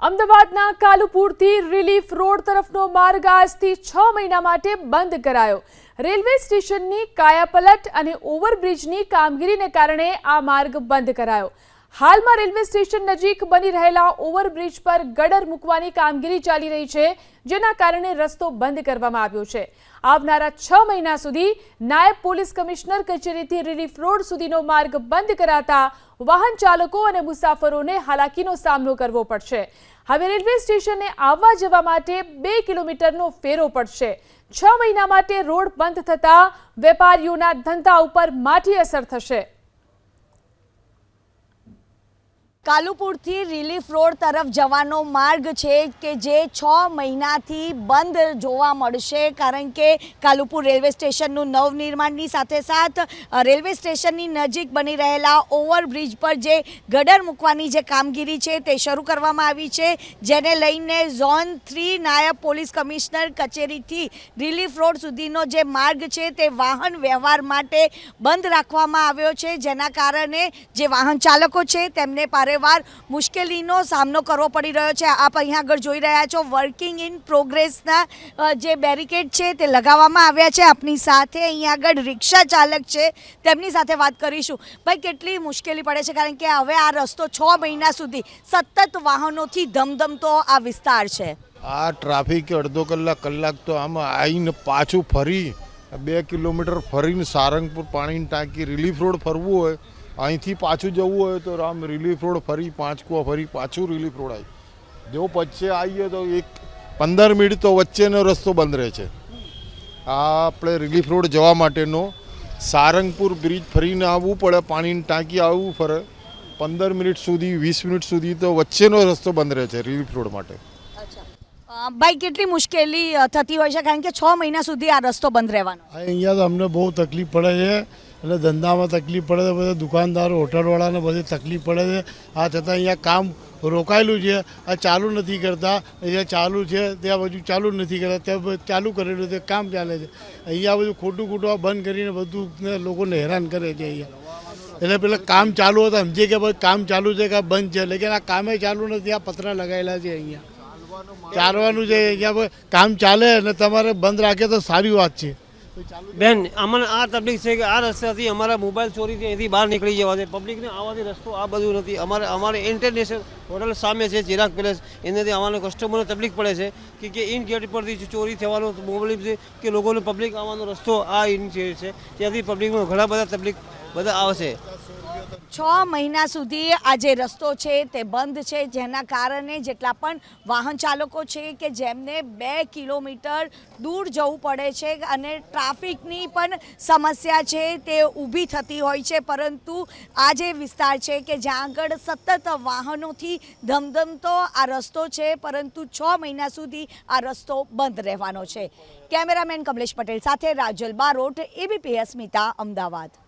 અમદાવાદના કાલુપુરથી relief road તરફનો માર્ગ આજથી છ મહિના માટે બંધ કરાયો. રેલવે સ્ટેશનની કાયાપલટ અને ઓવરબ્રિજની કામગીરીને કારણે આ માર્ગ બંધ કરાયો. હાલમાં રેલવે સ્ટેશન નજીક બની રહેલા ઓવરબ્રિજ પર ગડર મૂકવાની કામગીરી ચાલી રહી છે, જેના કારણે રસ્તો બંધ કરવામાં આવ્યો છે. આવનારા છ મહિના સુધી નાયબ પોલીસ કમિશનર કચેરીથી રિલીફ રોડ સુધીનો માર્ગ બંધ કરાતા વાહન ચાલકો અને મુસાફરોને હાલાકીનો સામનો કરવો પડશે. હવે રેલવે સ્ટેશને આવવા જવા માટે બે કિલોમીટરનો ફેરો પડશે. છ મહિના માટે રોડ બંધ થતા વેપારીઓના ધંધા ઉપર માઠી અસર થશે. કાલુપુરથી રિલીફ રોડ તરફ જવાનો માર્ગ છે કે જે છ મહિનાથી બંધ જોવા મળશે, કારણ કે કાલુપુર રેલવે સ્ટેશનનું નવનિર્માણની સાથે સાથ રેલવે સ્ટેશનની નજીક બની રહેલા ઓવરબ્રિજ પર જે ગડર મૂકવાની જે કામગીરી છે તે શરૂ કરવામાં આવી છે, જેને લઈને ઝોન થ્રી નાયબ પોલીસ કમિશનર કચેરીથી રિલીફ રોડ સુધીનો જે માર્ગ છે તે વાહન વ્યવહાર માટે બંધ રાખવામાં આવ્યો છે, જેના કારણે જે વાહન ચાલકો છે તેમને પારેવાર મુશ્કેલીનો સામનો કરવો પડી રહ્યો છે. આપ અહીંયા આગળ જોઈ રહ્યા છો વર્કિંગ ઇન પ્રોગ્રેસના જે બેરિકેડ છે તે લગાવવામાં આવ્યા છે. આપની સાથે અહીંયા આગળ રિક્ષા ચાલક છે. તેમની સાથે વાત કરીશું. ભાઈ, કેટલી મુશ્કેલી પડે છે? કારણ કે હવે આ રસ્તો છ મહિના સુધી સતત વાહનોથી ધમધમતો આ વિસ્તાર છે. આ ટ્રાફિક અડધો કલાક કલાક તો આમાં આવીને પાછું ફરી, બે કિલોમીટર ફરીને સારંગપુર પાણીની ટાંકી રિલીફ રોડ ફરવું હોય અહીંથી પાછું જવું હોય તો રામ રિલીફ રોડ ફરી પાંચકુવા ફરી પાછું રિલીફ રોડ આવી. જો વચ્ચે આવીએ તો એક પંદર મિનિટ તો વચ્ચેનો રસ્તો બંધ રહે છે. આ આપણે રિલીફ રોડ જવા માટેનો સારંગપુર બ્રિજ ફરીને આવવું પડે પાણીની ટાંકી આવવું ફરે. પંદર મિનિટ સુધી વીસ મિનિટ સુધી તો વચ્ચેનો રસ્તો બંધ રહે છે રિલીફ રોડ માટે. ભાઈ કેટલી મુશ્કેલી થતી હોય છે? કારણ કે છ મહિના સુધી આ રસ્તો બંધ રહેવાનો અહીંયા તો અમને બહુ તકલીફ પડે છે. અને ધંધામાં તકલીફ પડે છે બધા દુકાનદારો, હોટલવાળાને બધે તકલીફ પડે છે. આ છતાં અહીંયા કામ રોકાયેલું છે. આ ચાલુ નથી કરતા. અહીંયા ચાલુ છે, ત્યાં બધું ચાલુ નથી કરતા. ત્યાં ચાલુ કરેલું છે કામ ચાલે છે. અહીંયા બધું ખોટું ખોટું બંધ કરીને બધું લોકોને હેરાન કરે છે અહીંયા. એટલે પેલા કામ ચાલુ હતા. સમજીએ કે ભાઈ કામ ચાલુ છે કે બંધ છે. લેકિન આ કામે ચાલુ નથી. આ પતરા લગાવેલા છે અહીંયા. ચાલવાનું છે. અહીંયા કામ ચાલે અને તમારે બંધ રાખે તો સારી વાત છે. બેન અમને આ તકલીફ છે કે આ રસ્તાથી અમારા મોબાઈલ ચોરી છે એથી બહાર નીકળી જવા છે પબ્લિકને આવવાથી રસ્તો આ બધું નથી. અમારે અમારે ઇન્ટરનેશનલ હોટલ સામે છે, ચિરાગ પેલેસ એનાથી અમારા કસ્ટમરને તકલીફ પડે છે કે કે ઇન ગેટ પરથી ચોરી થવાનો મોબાઈલ છે કે લોકોને પબ્લિક આવવાનો રસ્તો આ ઇન છે છે. ત્યાંથી પબ્લિકમાં ઘણા બધા તકલીફ બધા આવશે. છ મહિના સુધી આ જે રસ્તો છે તે બંધ છે, જેના કારણે જેટલા પણ વાહન ચાલકો છે કે જેમને બે કિલોમીટર દૂર જવું પડે છે અને ટ્રાફિકની પણ સમસ્યા છે તે ઊભી થતી હોય છે. પરંતુ આ જે વિસ્તાર છે કે જ્યાં આગળ સતત વાહનોથી ધમધમતો આ રસ્તો છે, પરંતુ છ મહિના સુધી આ રસ્તો બંધ રહેવાનો છે. કેમેરામેન કમલેશ પટેલ સાથે રાજલ બારોટ એબીપીએસ મિતા અમદાવાદ.